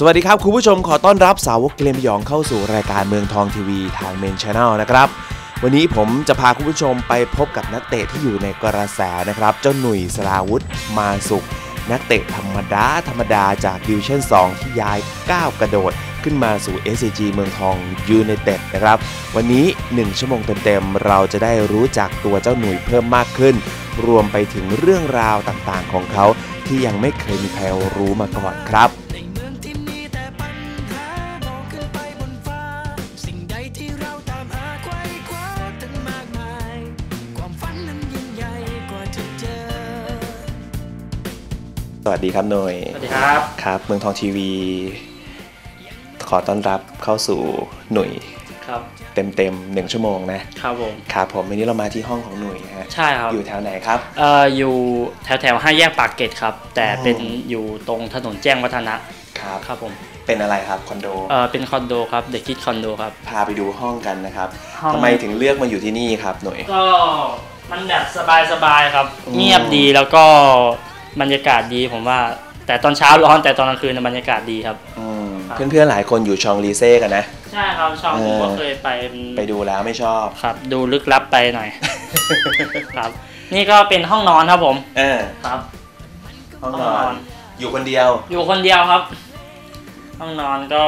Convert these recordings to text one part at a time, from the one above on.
สวัสดีครับ คุณผู้ชมขอต้อนรับสาวกเกมยองเข้าสู่รายการเมืองทองทีวีทางเมนช n แนลนะครับ วันนี้ผมจะพาคุณผู้ชมไปพบกับนักเตะที่อยู่ในกระแสนะครับ เจ้าหนุ่ยสราวุธมาสุข นักเตะธรรมดา ธรรมดาจากดิวชั่น 2 ที่ย้ายก้าวกระโดด ขึ้นมาสู่ SCG เมืองทองยูไนเต็ดนะครับ วันนี้ 1 ชั่วโมงเต็มๆเราจะได้รู้จักตัวเจ้าหนุ่ยเพิ่มมากขึ้น รวมไปถึงเรื่องราวต่างๆของเขาที่ยังไม่เคยมีใครรู้มาก่อนครับ วัสดีครับหน่ยสวัสดีครับครับ เมืองทองทีวี ขอต้อนรับเข้าสู่หนุ่ยครับเต็มๆหนึ่งชั่วโมงนะครับผมครับผมวันนี้เรามาที่ห้องของหนุ่ยนะฮะใช่ครับอยู่แถวไหนครับเอ่ออยู่แถวแถวห้าแยกปากเกร็ดครับ แต่อ๋อเป็นอยู่ตรงถนนแจ้งวัฒนะครับครับผมเป็นอะไรครับคอนโดเอ่อเป็นคอนโดครับเด็กคิดคอนโดครับพาไปดูห้องกันนะครับห้องทำไมถึงเลือกมาอยู่ที่นี่ครับหน่ยก็มันแบบสบายสบายๆครับอืมเงียบดีแล้วก็ บรรยากาศดีผมว่า แต่ตอนเช้าร้อนแต่ตอนกลางคืนนะบรรยากาศดีครับอืมครับ เพื่อนๆหลายคนอยู่ชองรีเซ่กันนะ ใช่ครับชอบผมก็เออเคยไป ไปดูแล้วไม่ชอบ ครับ ดูลึกลับไปหน่อย ครับ นี่ก็เป็นห้องนอนครับผมเออครับ ห้องนห้องอนนอนอยู่คนเดียว อยู่คนเดียวครับ ห้องนอนก็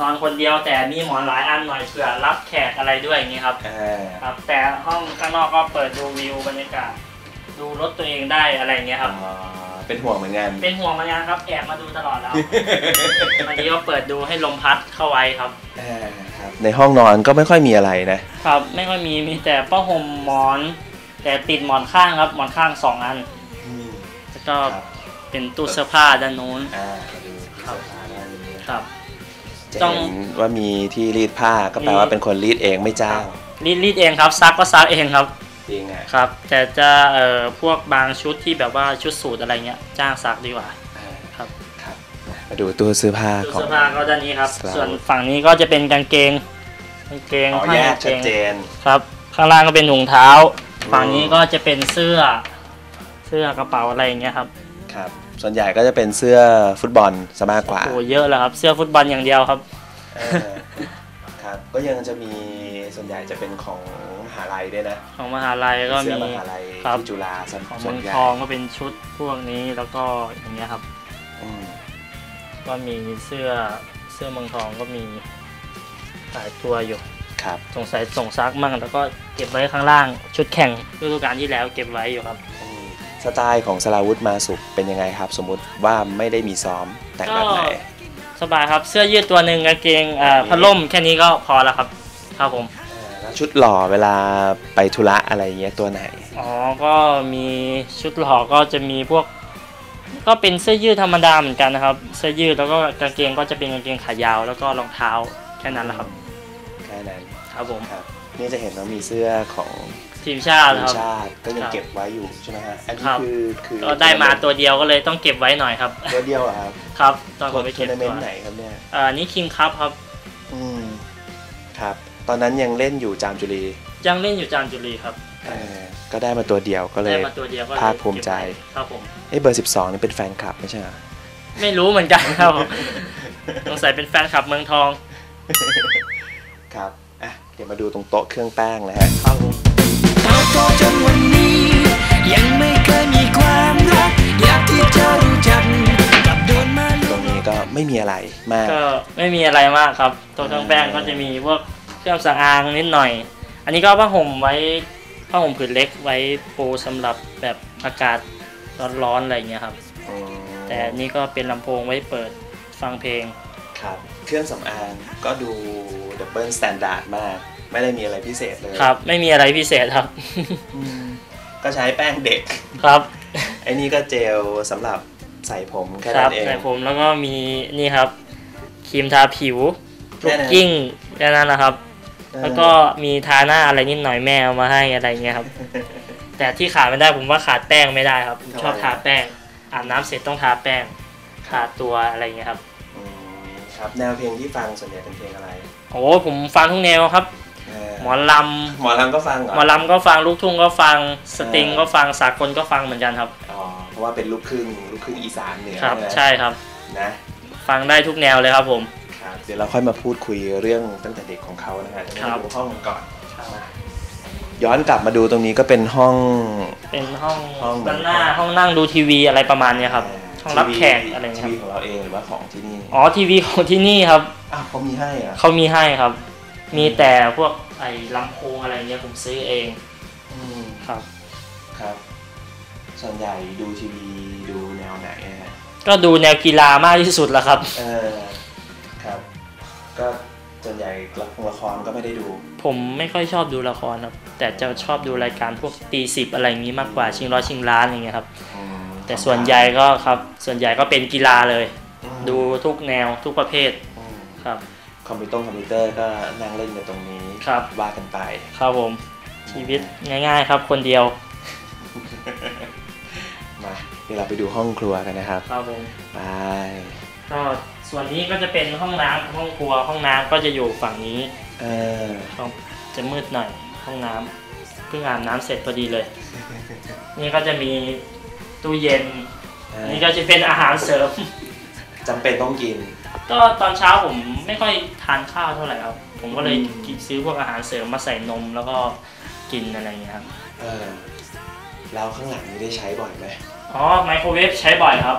นอนคนเดียวแต่มีหมอนหลายอันหน่อยเผื่อรับแขกอะไรด้วยอย่างนี้ครับอ่าครับ แต่ห้องข้างนอกก็เปิดดูวิวบรรยากาศ ดูรถตัวเองได้อะไรอย่างเงี้ยครับอ๋อเป็นห่วงเหมือนกันเป็นห่วงเหมือนกันครับแอบมาดูตลอดแล้ววันนี้ก็เปิดดูให้ลมพัดเข้าไว้ครับอ่าครับ ในห้องนอนก็ไม่ค่อยมีอะไรนะ ครับไม่ค่อยมีมีแต่ผ้าห่มหมอน แต่ติดหมอนข้างครับหมอนข้างสองอันแล้วก็ครับเป็นตู้เสื้อผ้าด้านนู้นอ่ามาดูครับเสื้อผ้าด้านนี้ครับจะต้องเห็นว่ามีที่รีดผ้าก็แปลว่าเป็นคนรีดเองไม่จ้างรีดรีดเองครับซักก็ซักเองครับจริงอะ ครับ แต่จะเอ่อพวกบางชุดที่แบบว่าชุดสูทอะไรเงี้ยจ้างซักดีกว่าอ่าครับ ครับ มาดูตู้เสื้อผ้าตู้ของ เสื้อผ้าก็ด้านนี้ครับสลาวส่วนฝั่งนี้ก็จะเป็นกางเกงกางเกงอ๋อห้อยแยกากงเกชัดงเจนครับ ข้างล่างก็เป็นถุงเท้าอืมฝั่งนี้ก็จะเป็นเสื้อ เสื้อกระเป๋าอะไรอย่างเงี้ยครับครับ ส่วนใหญ่ก็จะเป็นเสื้อฟุตบอลซะมากกว่าโอ้เยอะแล้วครับ เสื้อฟุตบอลอย่างเดียวครับ เออครับ ก็ยังจะมีส่วนใหญ่จะเป็นของมหาลัยด้วยนะ ของมหาลัยก็เสื้อมีมหาลัยครับที่จุฬาส่วนของส่เมืวนองใหญ่ทองก็เป็นชุดพวกนี้แล้วก็อย่างเงี้ยครับอืมก็มีเสื้อเสื้อเมืองทองก็มีหลายตัวอยู่ครับสงสัยส่งซักมั่งแล้วก็เก็บไว้ข้างล่างชุดแข่งฤดูกาลที่แล้วเก็บไว้อยู่ครับอืมสไตล์ของสลาวุธมาสุขเป็นยังไงครับ สมมุติว่าไม่ได้มีซ้อมแต่งแบบไหนสบายครับเสื้อยืดตัวหนึ่งกางเกงเอ่อพัดลมแค่นี้ก็พอแล้วครับครับผมอ่าแล้ว ชุดหล่อเวลาไปธุระอะไรเงี้ยตัวไหน อ๋อ ก็มีชุดหล่อก็จะมีพวก ก็เป็นเสื้อยืดธรรมดาเหมือนกันนะครับ เสื้อยืดแล้วก็กางเกงก็จะเป็นกางเกงขายาว แล้วก็รองเท้าแค่นั้นแหละครับแค่นั้นครับผมครับ นี่จะเห็นว่ามีเสื้อของทีมชาติทีคมรับ ชาติก็ยังครับเก็บไว้อยู่ใช่ไหมฮะอันนี้ครับ คือคือก็ได้มาตัวเดียวก็เลยต้องเก็บไว้หน่อยครับ ตัวเดียวเหรอครับครับ ตอนผมไปทัวเก็บร์นาเมตันวต์ไหนครับเนี่ย เอ่อนี่คิงครับครับ อืมครับ ตอนนั้นยังเล่นอยู่จามจุรียังเล่นอยู่จามจุรีครับเออก็ได้มาตัวเดียวก็เลได้ยมาตัวเดียวก็เลยภาคภูมิใจเก็บไว้ครับผมเอ้ยเบอร์ 12นี่เป็นแฟนคลับไม่ใช่เหรอไม่รู้เหมือนกันครับผมสงสัยเป็นแฟนคลับเมืองทอง ครับอะเดี๋ยวมาดูตรงโต๊ะเครื่องแป้งนะฮะครับผมเติบโตจนวันนี้ ยังไม่เคยมีความรักอยากที่จะรู้จักกับโดนมาตรงนี้ก็ไม่มีอะไรมากก็ไม่มีอะไรมากครับตัวเครื่องแป้งก็จะมีพวกเค รื่องสำอางนิดหน่อย อันนี้ก็ผ้าห่มไว้ผ้าห่มผืนเล็กไว้ปูสำหรับแบบอากาศร้อนๆอะไรอย่างเงี้ยครับอืมแต่อันนี่ก็เป็นลำโพงไว้เปิดฟังเพลงครับเครื่องสำอางก็ดูดับเบิลสแตนดาร์ดมาก ไม่ได้มีอะไรพิเศษเลยครับ ไม่มีอะไรพิเศษครับอืมก็ใช้แป้งเด็กครับไอ้นี่ก็เจลสำหรับใส่ผมแค่คนั้รับนเองใส่ผมแล้วก็มีนี่ครับครีมทาผิวแค่ลูกนั้นกิ้งแค่นั้นนะครับเออ แล้วก็มีทาหน้าอะไรนิดหน่อยแม่เอามาให้อะไรเงี้ยครับ แต่ที่ขาดไม่ได้ผมว่าขาดแป้งไม่ได้ครับผมชอบทาแป้งอาบน้ำเสร็จต้องทาแป้งทาตัวอะไรเงี้ยครับอืมครับแนวเพลงที่ฟังส่วนใหญ่เป็นเพลงอะไรโอ้ผมฟังทุกแนวครับเออหมอลหมอลำก็ฟังเหรำอหมอลำก็ฟังลูกทุ่งก็ฟังสตริงก็ฟังสากลก็ฟังเหมือนกันครับอ๋อเพราะว่าเป็นลูกครึ่งลูกครึ่งอีสานเหนือครับนะใช่ครับนะ ฟังได้ทุกแนวเลยครับผม ครับเดี๋ยวเราค่อยมาพูดคุยเรื่องตั้งแต่เด็กของเขานะฮะจะครัมาบดูห้องก่อนย้อนกลับมาดูตรงนี้ก็เป็นห้อง เป็นห้องห้องด้านหน้าห้องนั่งดูทีวีอะไรประมาณเนี้ยครับห้องรับแขกอะไรทีเงี้ยควีรับของเราเองหรือว่าของที่นี่อ๋อทีวีของที่นี่ครับอ้าวเขามีให้เหรอะเขามีให้ครับ มีแต่พวกไอ้ลำโพงอะไรเงี้ยผมซื้อเองครับครับ ส่วนใหญ่ดูทีวีดูแนวไหนอะฮะก็ดูแนวกีฬามากที่สุดแล้วครับ เออครับ ก็ส่วนใหญ่ละครละครก็ไม่ได้ดู ผมไม่ค่อยชอบดูละครครับ แต่จะชอบดูรายการพวกตีสิบอะไรอย่างนี้มากกว่าชิงร้อยชิงล้านอย่างเงี้ยครับอืมแต่ส่วนใหญ่ก็ครับส่วนใหญ่ก็เป็นกีฬาเลยอืมดูทุกแนวทุกประเภทอืมครับคอมพิวเตอร์คอมพิวเตอร์ก็นั่งเล่นกันตรงนี้ครับว่ากันไปครับผมชีวิตง่าย ๆ ครับคนเดียวมาเดี๋ยวเราไปดูห้องครัวกันนะครับครับผมไปก็ ส่วนนี้ก็จะเป็นห้องน้ำห้องครัวห้องน้ำก็จะอยู่ฝั่งนี้เออครับจะมืดหน่อยห้องน้ำเพิ่งอาบน้ำเสร็จพอดีเลย นี่ก็จะมีตู้เย็นนี่ก็จะเป็นอาหารเสริม จำเป็นต้องกิน ก็ตอนเช้าผมไม่ค่อยทานข้าวเท่าไหร่ครับ ผมก็เลยอืม กินซื้อพวกอาหารเสริมมาใส่นมแล้วก็กินอะไรอย่างเงี้ยครับ เออแล้วข้างหลังนี้ได้ใช้บ่อยไหม อ๋อไมโครเวฟใช้บ่อยครับ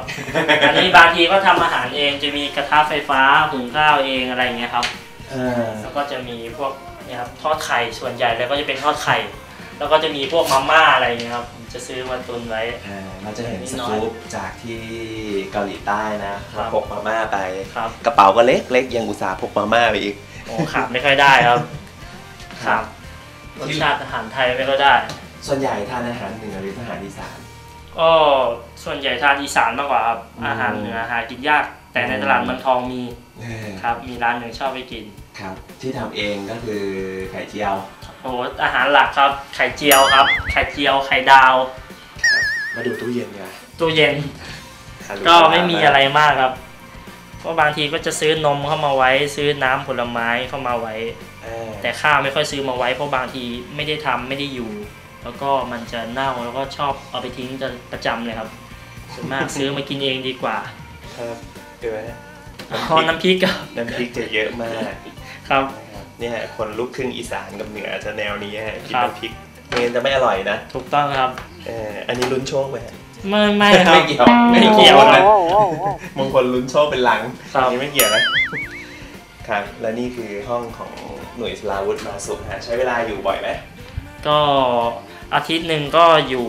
อันนี้บางทีก็ทำอาหารเองจะมีกระทะไฟฟ้าหุงข้าวเองอะไรอย่างเงี้ยครับ เออแล้วก็จะมีพวกเนี่ยครับทอดไข่ส่วนใหญ่แล้วก็จะเป็นทอดไข่ แล้วก็จะมีพวกมาม่าอะไรอย่างเงี้ยครับผมจะซื้อมาตุนไว้อ่าเราจะเห็นนิดสหน่อยกู๊ปจากที่เกาหลีใต้นะครับพกมาม่าไป ครับ กระเป๋าก็เล็กเล็กยังอุตส่าห์พกมาม่าไปอีก โอ้ขาดไม่ค่อยได้ครับครัขาบดรสชาติอาหารไทยไม่ค่อยได้ ส่วนใหญ่ทานอาหารเหนือหรืออาหารอีสาน ก็ส่วนใหญ่ทานอีสานมากกว่าครับอืมอาหารเหนือหากินยาก แต่ในตลาดเมืองทองมีเออครับ มีร้านหนึ่งชอบไปกินครับ ที่ทำเองก็คือไข่เจียวโอ้อาหารหลักครับ ไข่เจียวครับ ไข่เจียวไข่ดาว มาดูตู้เย็นไงตู้เย็น ก็ไม่มีอะไรมากครับก็บางทีก็จะซื้อนมเข้ามาไว้ ซื้อน้ำผลไม้เข้ามาไว้เออแต่ข้าวไม่ค่อยซื้อมาไว้เพราะบางทีไม่ได้ทำไม่ได้อยู่ แล้วก็มันจะเน่าแล้วก็ชอบเอาไปทิ้งจะประจำเลยครับส่วนมากซื้อมากินเองดีกว่าครับเดี๋ยวนะพอน้ำพริกก็น้ำพริกจะเยอะมากครับนะครับเนี่ยคนลูกครึ่งอีสานกับเหนือจะแนวนี้ฮะกินครับน้ำพริกเงินจะไม่อร่อยนะ ถูกต้องครับเอออันนี้ลุ้นโชคไหมฮะไม่ไม่ครับไม่เกี่ยวไม่เกี่ยวนะมงคลลุ้นโชคเป็นหลังครับอันนี้ไม่เกี่ยวนะครับ และนี่คือห้องของหน่วยสลาวุธมาสุฮะใช้เวลาอยู่บ่อยไหมก็ อาทิตย์หนึ่งก็อยู่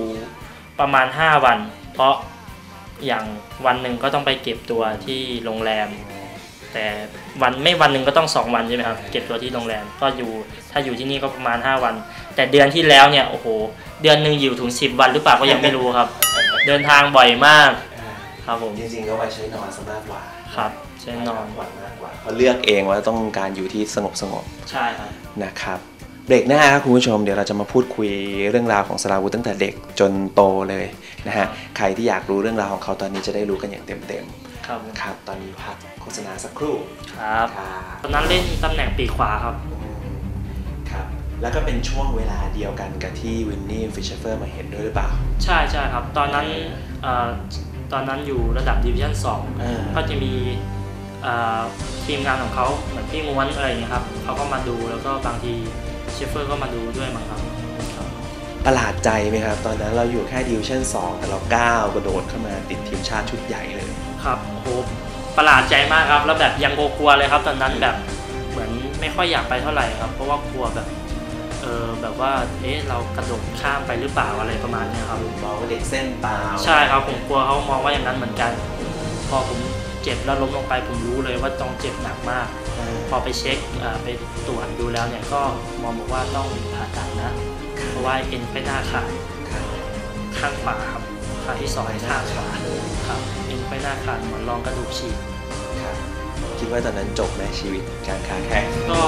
ประมาณ 5 วัน เพราะอย่างวันหนึ่งก็ต้องไปเก็บตัวที่โรงแรม แต่วันไม่วันหนึ่งก็ต้อง 2 วันใช่ไหมครับเก็บตัวที่โรงแรมก็อยู่ถ้าอยู่ที่นี่ก็ประมาณ 5 วัน แต่เดือนที่แล้วเนี่ยโอ้โหเดือนหนึ่งอยู่ถึง 10 วันหรือเปล่าก็ยังไม่รู้ครับ เดินทางบ่อยมากครับผมจริงๆก็ไว้ใช้นอนซะมากกว่าครับใช้นอนพักผ่อนมากกว่าเขาเลือกเองว่าต้องการอยู่ที่สงบสงบใช่ครับๆนะครับ เบรกหน้าครับคุณผู้ชมเดี๋ยวเราจะมาพูดคุยเรื่องราวของสลาวุธตั้งแต่เด็กจนโตเลยนะฮะใครที่อยากรู้เรื่องราวของเขาตอนนี้จะได้รู้กันอย่างเต็มครับผมๆครับตอนนี้พักโฆษณาสักครู่ครับครับตอนนั้นเล่นตำแหน่งปีกขวาครับครับ แล้วก็เป็นช่วงเวลาเดียวกันกับที่วินนี่ฟิชเฟอร์มาเห็นด้วยหรือเปล่า ใช่ใช่ครับ ตอนนั้นเอ่อตอนนั้นอยู่ระดับดิวิชั่นเออ2ก็จะมีเอ่อทีมงานของเขาเหมือนพี่ม้วนอะไรอย่างเงี้ยครับเขาก็มาดูแล้วก็บางทีเชฟเฟอร์ก็มาดูด้วยมั้งครับครับ ประหลาดใจไหมครับ ตอนนั้นเราอยู่แค่ดิวชั่น 2 แต่เราก้าวกระโดดเข้ามาติดทีมชาติชุดใหญ่เลย ครับโอ้โหประหลาดใจมากครับ แล้วแบบยังกลัวๆเลยครับ ตอนนั้นแบบเหมือนไม่ค่อยอยากไปเท่าไหร่ครับ เพราะว่ากลัวแบบเออแบบว่า เอ๊ะ เรากระโดดข้ามไปหรือเปล่าอะไรประมาณเนี้ยครับมองว่าเด็กเส้นเปล่า ใช่ครับ ผมกลัวเขามองว่าอย่างนั้นเหมือนกัน พอผม เจ็บแล้วล้มลงไปผมรู้เลยว่าต้องเจ็บหนักมากเออพอไปเช็คเอ่อไปตรวจดูแล้วเนี่ยก็หมอบอกว่าต้องผ่าตัดนะ เพราะว่าเอ็นไปหน้าขาดครับข้างขวาครับขาที่สองข้างขวาครับเอ็นไปหน้าขาดเหมือนรองกระดูกฉีกครับคิดว่าตอนนั้นจบไหมชีวิตการค้าแข่งก็